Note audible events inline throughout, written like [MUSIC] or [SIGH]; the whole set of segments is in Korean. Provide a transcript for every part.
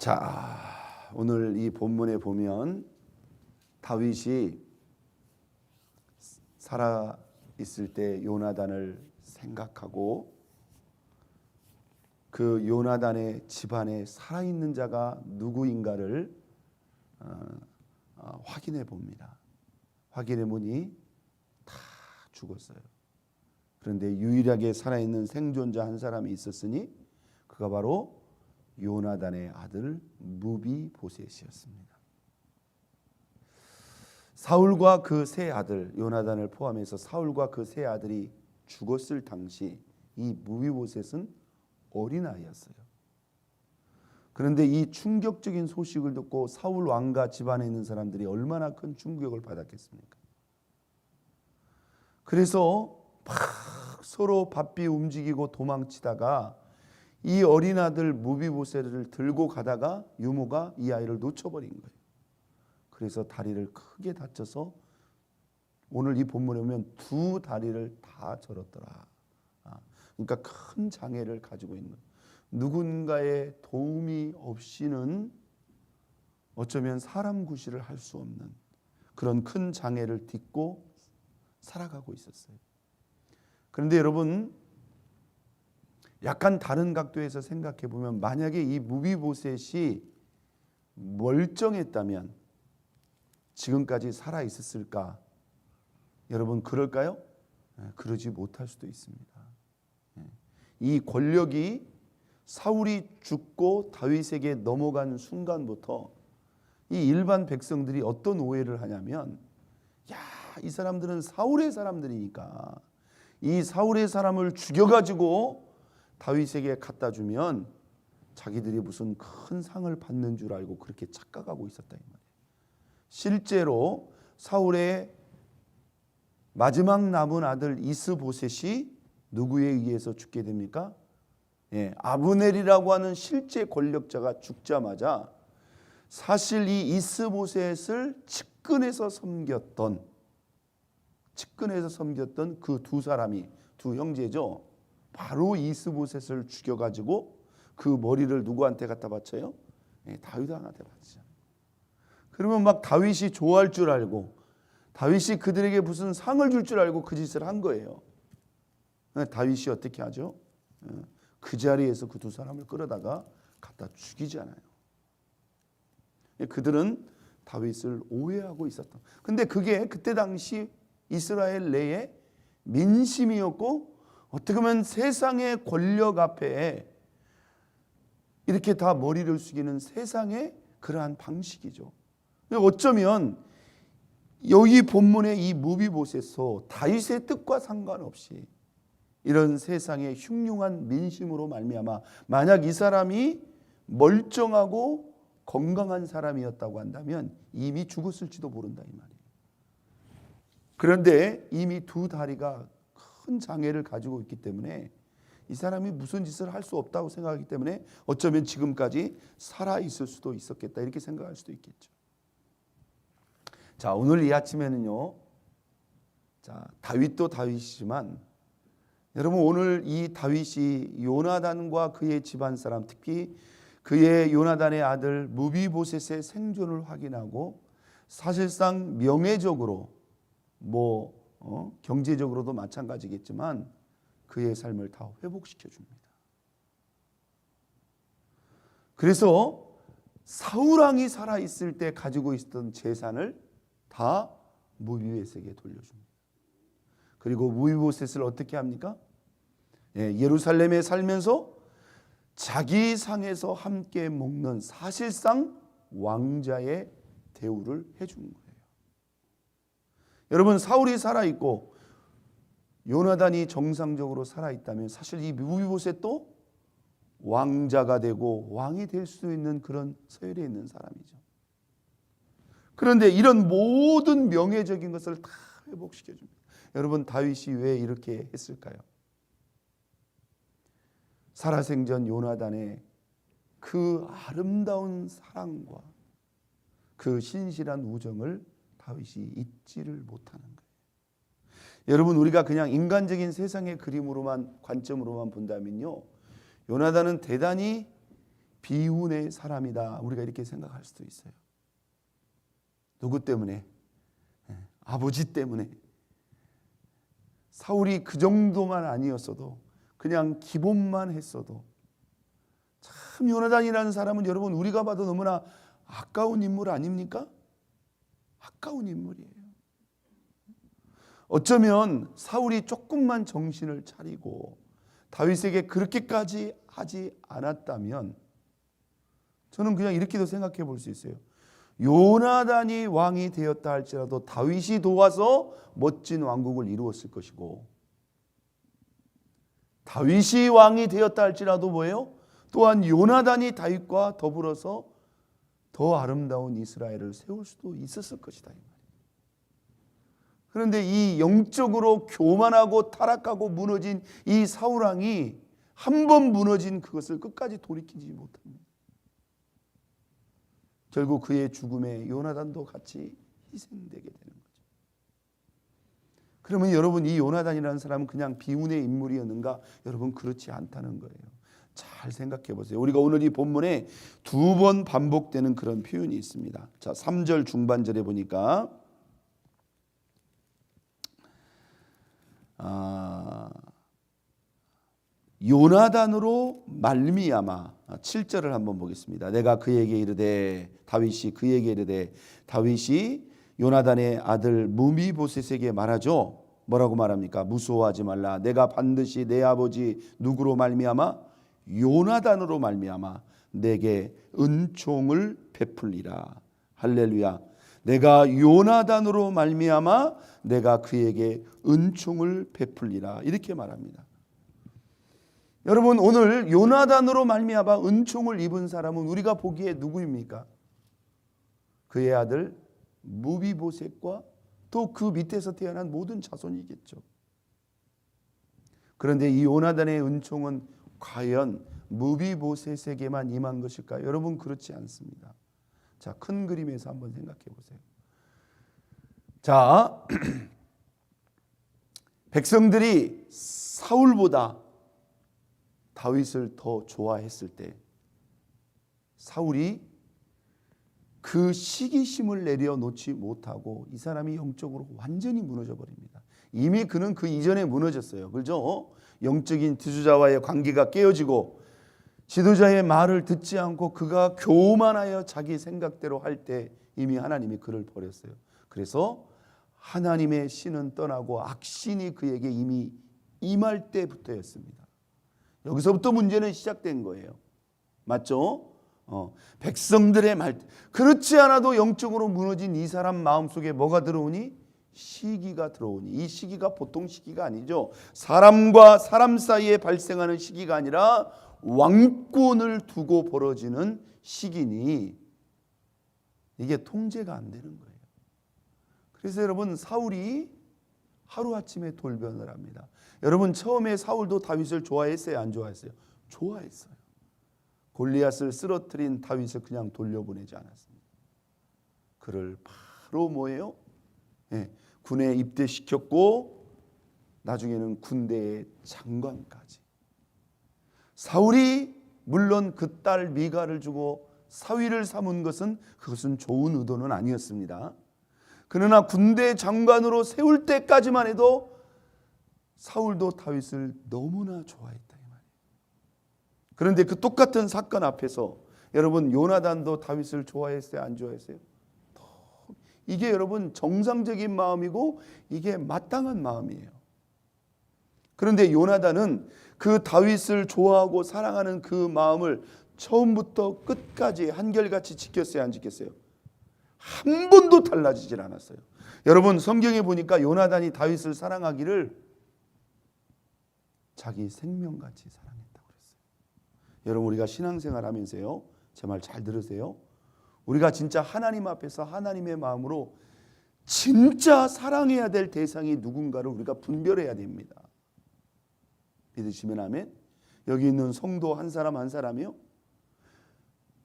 자, 오늘 이 본문에 보면 다윗이 살아 있을 때 요나단을 생각하고 그 요나단의 집안에 살아 있는 자가 누구인가를 어, 어, 확인해 봅니다. 확인해 보니 다 죽었어요. 그런데 유일하게 살아 있는 생존자 한 사람이 있었으니 그가 바로 요나단의 아들 무비 보셋이었습니다. 사울과 그 세 아들 요나단을 포함해서 사울과 그 세 아들이 죽었을 당시 이 무비 보셋은 어린 아이였어요. 그런데 이 충격적인 소식을 듣고 사울 왕과 집안에 있는 사람들이 얼마나 큰 충격을 받았겠습니까? 그래서 막 서로 바삐 움직이고 도망치다가 이 어린 아들 무비보세를 들고 가다가 유모가 이 아이를 놓쳐버린 거예요. 그래서 다리를 크게 다쳐서 오늘 이 본문에 보면 두 다리를 다 절었더라. 아, 그러니까 큰 장애를 가지고 있는 누군가의 도움이 없이는 어쩌면 사람 구실을 할 수 없는 그런 큰 장애를 딛고 살아가고 있었어요. 그런데 여러분 약간 다른 각도에서 생각해 보면 만약에 이 무비보셋이 멀쩡했다면 지금까지 살아 있었을까? 여러분 그럴까요? 예, 그러지 못할 수도 있습니다. 예. 이 권력이 사울이 죽고 다윗에게 넘어간 순간부터 이 일반 백성들이 어떤 오해를 하냐면 야, 이 사람들은 사울의 사람들이니까 이 사울의 사람을 죽여 가지고 다윗에게 갖다 주면 자기들이 무슨 큰 상을 받는 줄 알고 그렇게 착각하고 있었다 이 말이에요. 실제로 사울의 마지막 남은 아들 이스보셋이 누구에 의해서 죽게 됩니까? 예, 아브넬이라고 하는 실제 권력자가 죽자마자 사실 이 이스보셋을 측근에서 섬겼던 측근에서 섬겼던 그 두 사람이 두 형제죠. 바로 이스보셋을 죽여가지고 그 머리를 누구한테 갖다 바쳐요? 예, 다윗 왕한테 바치죠. 그러면 막 다윗이 좋아할 줄 알고 다윗이 그들에게 무슨 상을 줄줄 알고 그 짓을 한 거예요. 다윗이 어떻게 하죠? 예, 그 자리에서 그 두 사람을 끌어다가 갖다 죽이잖아요. 예, 그들은 다윗을 오해하고 있었던. 근데 그게 그때 당시 이스라엘 내에 민심이었고 어떻게 보면 세상의 권력 앞에 이렇게 다 머리를 숙이는 세상의 그러한 방식이죠. 어쩌면 여기 본문의 이 무비봇에서 다윗의 뜻과 상관없이 이런 세상의 흉흉한 민심으로 말미암아 만약 이 사람이 멀쩡하고 건강한 사람이었다고 한다면 이미 죽었을지도 모른다 이 말이에요. 그런데 이미 두 다리가 큰 장애를 가지고 있기 때문에 이 사람이 무슨 짓을 할 수 없다고 생각하기 때문에 어쩌면 지금까지 살아 있을 수도 있었겠다 이렇게 생각할 수도 있겠죠. 자 오늘 이 아침에는요. 자 다윗도 다윗이지만 여러분 오늘 이 다윗이 요나단과 그의 집안 사람 특히 그의 요나단의 아들 무비보셋의 생존을 확인하고 사실상 명예적으로 뭐 어? 경제적으로도 마찬가지겠지만 그의 삶을 다 회복시켜 줍니다. 그래서 사울 왕이 살아 있을 때 가지고 있었던 재산을 다 무비보셋에게 돌려줍니다. 그리고 무비보셋을 어떻게 합니까? 예, 예루살렘에 살면서 자기 상에서 함께 먹는 사실상 왕자의 대우를 해주는 거예요. 여러분 사울이 살아 있고 요나단이 정상적으로 살아 있다면 사실 이 무비보셋 도 왕자가 되고 왕이 될수 있는 그런 서열에 있는 사람이죠. 그런데 이런 모든 명예적인 것을 다 회복시켜 줍니다. 여러분 다윗이 왜 이렇게 했을까요? 살아생전 요나단의 그 아름다운 사랑과 그 신실한 우정을 다윗이 잊지를 못하는 거예요. 여러분 우리가 그냥 인간적인 세상의 그림으로만 관점으로만 본다면요. 요나단은 대단히 비운의 사람이다. 우리가 이렇게 생각할 수도 있어요. 누구 때문에? 예, 아버지 때문에. 사울이 그 정도만 아니었어도 그냥 기본만 했어도 참 요나단이라는 사람은 여러분 우리가 봐도 너무나 아까운 인물 아닙니까? 아까운 인물이에요. 어쩌면 사울이 조금만 정신을 차리고 다윗에게 그렇게까지 하지 않았다면 저는 그냥 이렇게도 생각해 볼 수 있어요. 요나단이 왕이 되었다 할지라도 다윗이 도와서 멋진 왕국을 이루었을 것이고 다윗이 왕이 되었다 할지라도 뭐예요? 또한 요나단이 다윗과 더불어서 더 아름다운 이스라엘을 세울 수도 있었을 것이다. 그런데 이 영적으로 교만하고 타락하고 무너진 이 사울 왕이 한 번 무너진 그것을 끝까지 돌이키지 못합니다. 결국 그의 죽음에 요나단도 같이 희생되게 되는 거죠. 그러면 여러분 이 요나단이라는 사람은 그냥 비운의 인물이었는가? 여러분 그렇지 않다는 거예요. 잘 생각해 보세요. 우리가 오늘 이 본문에 두 번 반복되는 그런 표현이 있습니다. 자, 3절 중반절에 보니까 아, 요나단으로 말미암아 7절을 한번 보겠습니다. 내가 그에게 이르되 다윗이 그에게 이르되 다윗이 요나단의 아들 무미보셋에게 말하죠. 뭐라고 말합니까? 무서워하지 말라. 내가 반드시 내 아버지 누구로 말미암아 요나단으로 말미암아 내게 은총을 베풀리라. 할렐루야. 내가 요나단으로 말미암아 내가 그에게 은총을 베풀리라. 이렇게 말합니다. 여러분 오늘 요나단으로 말미암아 은총을 입은 사람은 우리가 보기에 누구입니까? 그의 아들 무비보셋과 또 그 밑에서 태어난 모든 자손이겠죠. 그런데 이 요나단의 은총은 과연 무비보셋에게만 임한 것일까요? 여러분 그렇지 않습니다. 자, 큰 그림에서 한번 생각해 보세요. 자, [CLEARS THROAT] 백성들이 사울보다 다윗을 더 좋아했을 때 사울이 그 시기심을 내려놓지 못하고 이 사람이 영적으로 완전히 무너져 버립니다. 이미 그는 그 이전에 무너졌어요. 그죠? 영적인 지도자와의 관계가 깨어지고 지도자의 말을 듣지 않고 그가 교만하여 자기 생각대로 할 때 이미 하나님이 그를 버렸어요. 그래서 하나님의 신은 떠나고 악신이 그에게 이미 임할 때부터였습니다. 여기서부터 문제는 시작된 거예요. 맞죠? 어, 백성들의 말 그렇지 않아도 영적으로 무너진 이 사람 마음속에 뭐가 들어오니 시기가 들어오니 이 시기가 보통 시기가 아니죠. 사람과 사람 사이에 발생하는 시기가 아니라 왕권을 두고 벌어지는 시기니 이게 통제가 안 되는 거예요. 그래서 여러분 사울이 하루아침에 돌변을 합니다. 여러분 처음에 사울도 다윗을 좋아했어요, 안 좋아했어요? 좋아했어요. 골리앗을 쓰러뜨린 다윗을 그냥 돌려보내지 않았습니다. 그를 바로 뭐예요? 예, 군에 입대시켰고 나중에는 군대의 장관까지. 사울이 물론 그 딸 미가를 주고 사위를 삼은 것은 그것은 좋은 의도는 아니었습니다. 그러나 군대 장관으로 세울 때까지만 해도 사울도 다윗을 너무나 좋아했다 이 말이에요. 그런데 그 똑같은 사건 앞에서 여러분 요나단도 다윗을 좋아했어요, 안 좋아했어요? 이게 여러분 정상적인 마음이고 이게 마땅한 마음이에요. 그런데 요나단은 그 다윗을 좋아하고 사랑하는 그 마음을 처음부터 끝까지 한결같이 지켰어요, 안 지켰어요? 한 번도 달라지질 않았어요. 여러분 성경에 보니까 요나단이 다윗을 사랑하기를 자기 생명같이 사랑했다고 그랬어요. 여러분 우리가 신앙생활 하면서요. 제 말 잘 들으세요. 우리가 진짜 하나님 앞에서 하나님의 마음으로 진짜 사랑해야 될 대상이 누군가를 우리가 분별해야 됩니다. 믿으시면 아멘. 여기 있는 성도 한 사람 한 사람이요.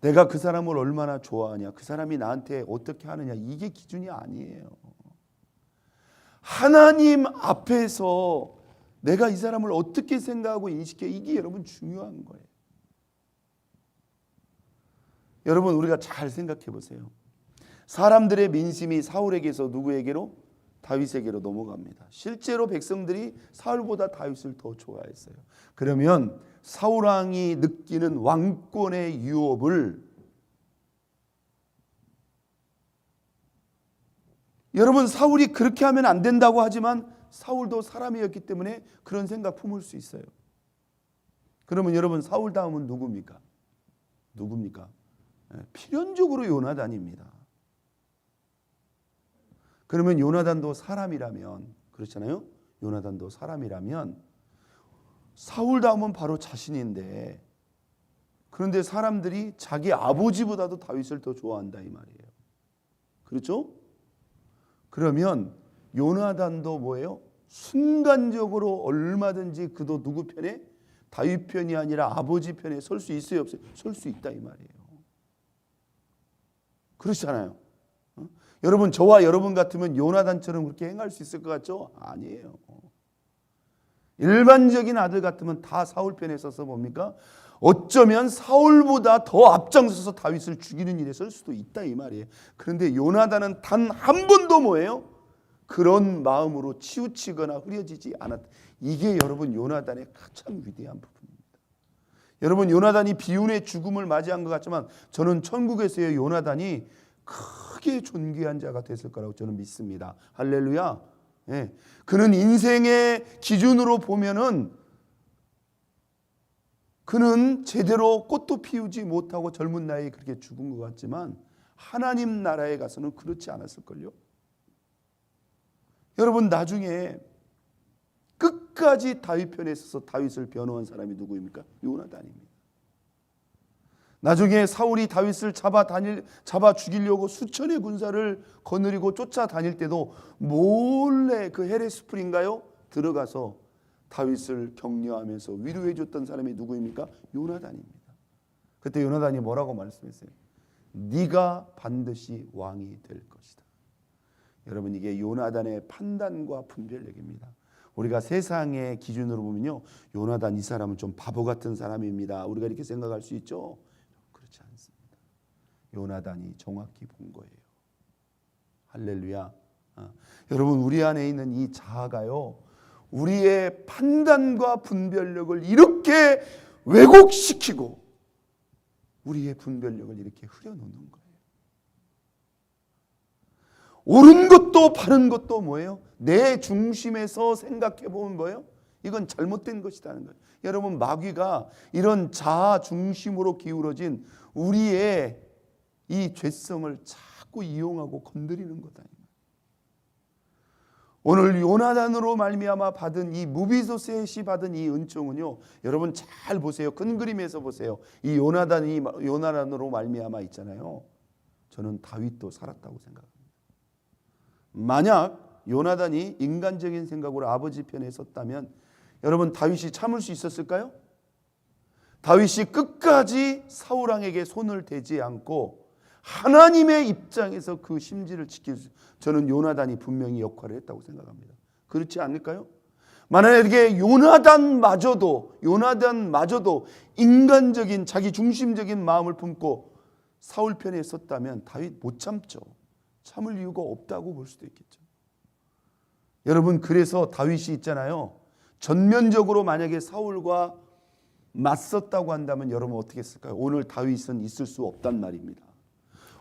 내가 그 사람을 얼마나 좋아하냐, 그 사람이 나한테 어떻게 하느냐, 이게 기준이 아니에요. 하나님 앞에서 내가 이 사람을 어떻게 생각하고 인식해, 이게 여러분 중요한 거예요. 여러분 우리가 잘 생각해 보세요. 사람들의 민심이 사울에게서 누구에게로 다윗에게로 넘어갑니다. 실제로 백성들이 사울보다 다윗을 더 좋아했어요. 그러면 사울 왕이 느끼는 왕권의 유업을 여러분 사울이 그렇게 하면 안 된다고 하지만 사울도 사람이었기 때문에 그런 생각 품을 수 있어요. 그러면 여러분 사울 다음은 누굽니까? 누굽니까? 예, 필연적으로 요나단입니다. 그러면 요나단도 사람이라면 그렇잖아요. 요나단도 사람이라면 사울 다음은 바로 자신인데 그런데 사람들이 자기 아버지보다도 다윗을 더 좋아한다 이 말이에요. 그렇죠? 그러면 요나단도 뭐예요? 순간적으로 얼마든지 그도 누구 편에 다윗 편이 아니라 아버지 편에 설 수 있어요, 없어요? 설 수 있다 이 말이에요. 그렇잖아요. 어? 여러분 저와 여러분 같으면 요나단처럼 그렇게 행할 수 있을 것 같죠? 아니에요. 일반적인 아들 같으면 다 사울 편에 서서 뭡니까? 어쩌면 사울보다 더 앞장서서 다윗을 죽이는 일에 설 수도 있다 이 말이에요. 그런데 요나단은 단 한 번도 뭐예요? 그런 마음으로 치우치거나 흐려지지 않았다. 이게 여러분 요나단의 가장 위대한 부분입니다. 여러분 요나단이 비운의 죽음을 맞이한 것 같지만 저는 천국에서의 요나단이 크게 존귀한 자가 됐을 거라고 저는 믿습니다. 할렐루야. 예. 그는 인생의 기준으로 보면은 그는 제대로 꽃도 피우지 못하고 젊은 나이에 그렇게 죽은 것 같지만 하나님 나라에 가서는 그렇지 않았을걸요. 여러분 나중에 끝까지 다윗 편에 서서 다윗을 변호한 사람이 누구입니까? 요나단입니다. 나중에 사울이 다윗을 잡아 다닐 잡아 죽이려고 수천의 군사를 거느리고 쫓아 다닐 때도 몰래 그 헤레스풀인가요? 들어가서 다윗을 격려하면서 위로해 줬던 사람이 누구입니까? 요나단입니다. 그때 요나단이 뭐라고 말씀했어요? 네가 반드시 왕이 될 것이다. 여러분 이게 요나단의 판단과 분별력입니다. 우리가 세상의 기준으로 보면요. 요나단 이 사람은 좀 바보 같은 사람입니다. 우리가 이렇게 생각할 수 있죠. 그렇지 않습니다. 요나단이 정확히 본 거예요. 할렐루야. 아, 여러분 우리 안에 있는 이 자아가요. 우리의 판단과 분별력을 이렇게 왜곡시키고 우리의 분별력을 이렇게 흐려놓는 거예요. 옳은 것도 바른 것도 뭐예요? 내 중심에서 생각해 보면 뭐예요? 이건 잘못된 것이라는 거예요. 여러분 마귀가 이런 자아 중심으로 기울어진 우리의 이 죄성을 자꾸 이용하고 건드리는 거다. 오늘 요나단으로 말미암아 받은 이 무비소셋이 받은 이 은총은요. 여러분 잘 보세요. 큰 그림에서 보세요. 이 요나단이 요나단으로 말미암아 있잖아요. 저는 다윗도 살았다고 생각합니다. 만약 요나단이 인간적인 생각으로 아버지 편에 섰다면 여러분 다윗이 참을 수 있었을까요? 다윗이 끝까지 사울 왕에게 손을 대지 않고 하나님의 입장에서 그 심지를 지킬 수 저는 요나단이 분명히 역할을 했다고 생각합니다. 그렇지 않을까요? 만약에 요나단마저도 요나단마저도 인간적인 자기 중심적인 마음을 품고 사울 편에 섰다면 다윗 못 참죠. 참을 이유가 없다고 볼 수도 있겠죠. 여러분 그래서 다윗이 있잖아요. 전면적으로 만약에 사울과 맞섰다고 한다면 여러분 어떻게 했을까요? 오늘 다윗은 있을 수 없단 말입니다.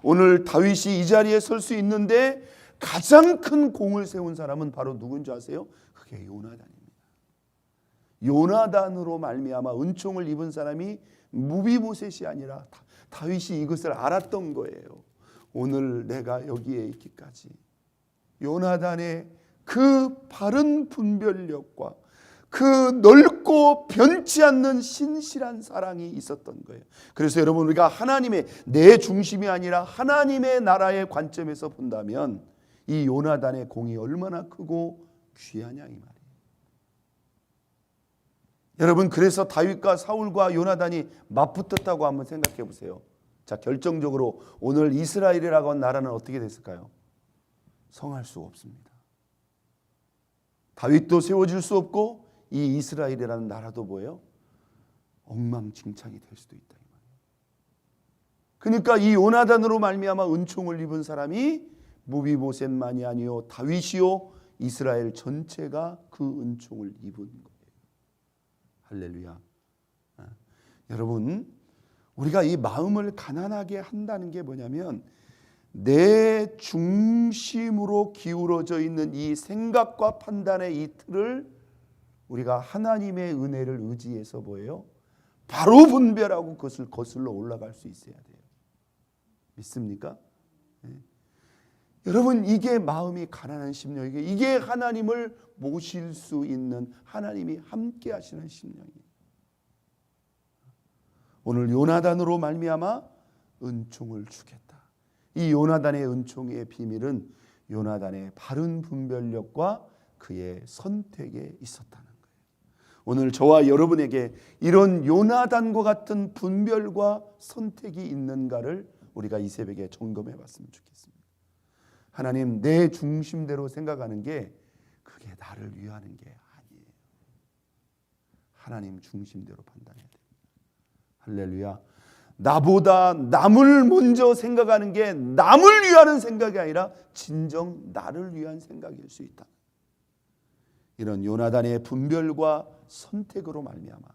오늘 다윗이 이 자리에 설 수 있는데 가장 큰 공을 세운 사람은 바로 누군지 아세요? 그게 요나단입니다. 요나단으로 말미암아 은총을 입은 사람이 무비보셋이 아니라 다 윗이 이것을 알았던 거예요. 오늘 내가 여기에 있기까지 요나단의 그 바른 분별력과 그 넓고 변치 않는 신실한 사랑이 있었던 거예요. 그래서 여러분 우리가 하나님의 내 중심이 아니라 하나님의 나라의 관점에서 본다면 이 요나단의 공이 얼마나 크고 귀하냐 이 말이에요. 여러분 그래서 다윗과 사울과 요나단이 맞붙었다고 한번 생각해 보세요. 자 결정적으로 오늘 이스라엘이라고 하는 나라는 어떻게 됐을까요? 성할 수 없습니다. 다윗도 세워질 수 없고 이 이스라엘이라는 나라도 뭐예요? 엉망진창이 될 수도 있다. 그러니까 이 요나단으로 말미암아 은총을 입은 사람이 무비보셋만이 아니요 다윗이요 이스라엘 전체가 그 은총을 입은 거예요. 할렐루야. 아, 여러분 우리가 이 마음을 가난하게 한다는 게 뭐냐면 내 중심으로 기울어져 있는 이 생각과 판단의 이 틀을 우리가 하나님의 은혜를 의지해서 뭐예요? 바로 분별하고 그것을 거슬러 올라갈 수 있어야 돼요. 믿습니까? 예. 여러분 이게 마음이 가난한 심령이게 이게 하나님을 모실 수 있는 하나님이 함께 하시는 심령이에요. 오늘 요나단으로 말미암아 은총을 주겠다. 이 요나단의 은총의 비밀은 요나단의 바른 분별력과 그의 선택에 있었다는 거예요. 오늘 저와 여러분에게 이런 요나단과 같은 분별과 선택이 있는가를 우리가 이 새벽에 점검해 봤으면 좋겠습니다. 하나님 내 중심대로 생각하는 게 그게 나를 위하는 게 아니에요. 하나님 중심대로 판단해야 됩니다. 할렐루야. 나보다 남을 먼저 생각하는 게 남을 위하는 생각이 아니라 진정 나를 위한 생각일 수 있다. 이런 요나단의 분별과 선택으로 말미암아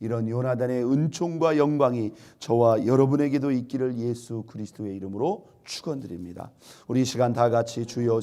이런 요나단의 은총과 영광이 저와 여러분에게도 있기를 예수 그리스도의 이름으로 축원드립니다. 우리 이 시간 다 같이 주여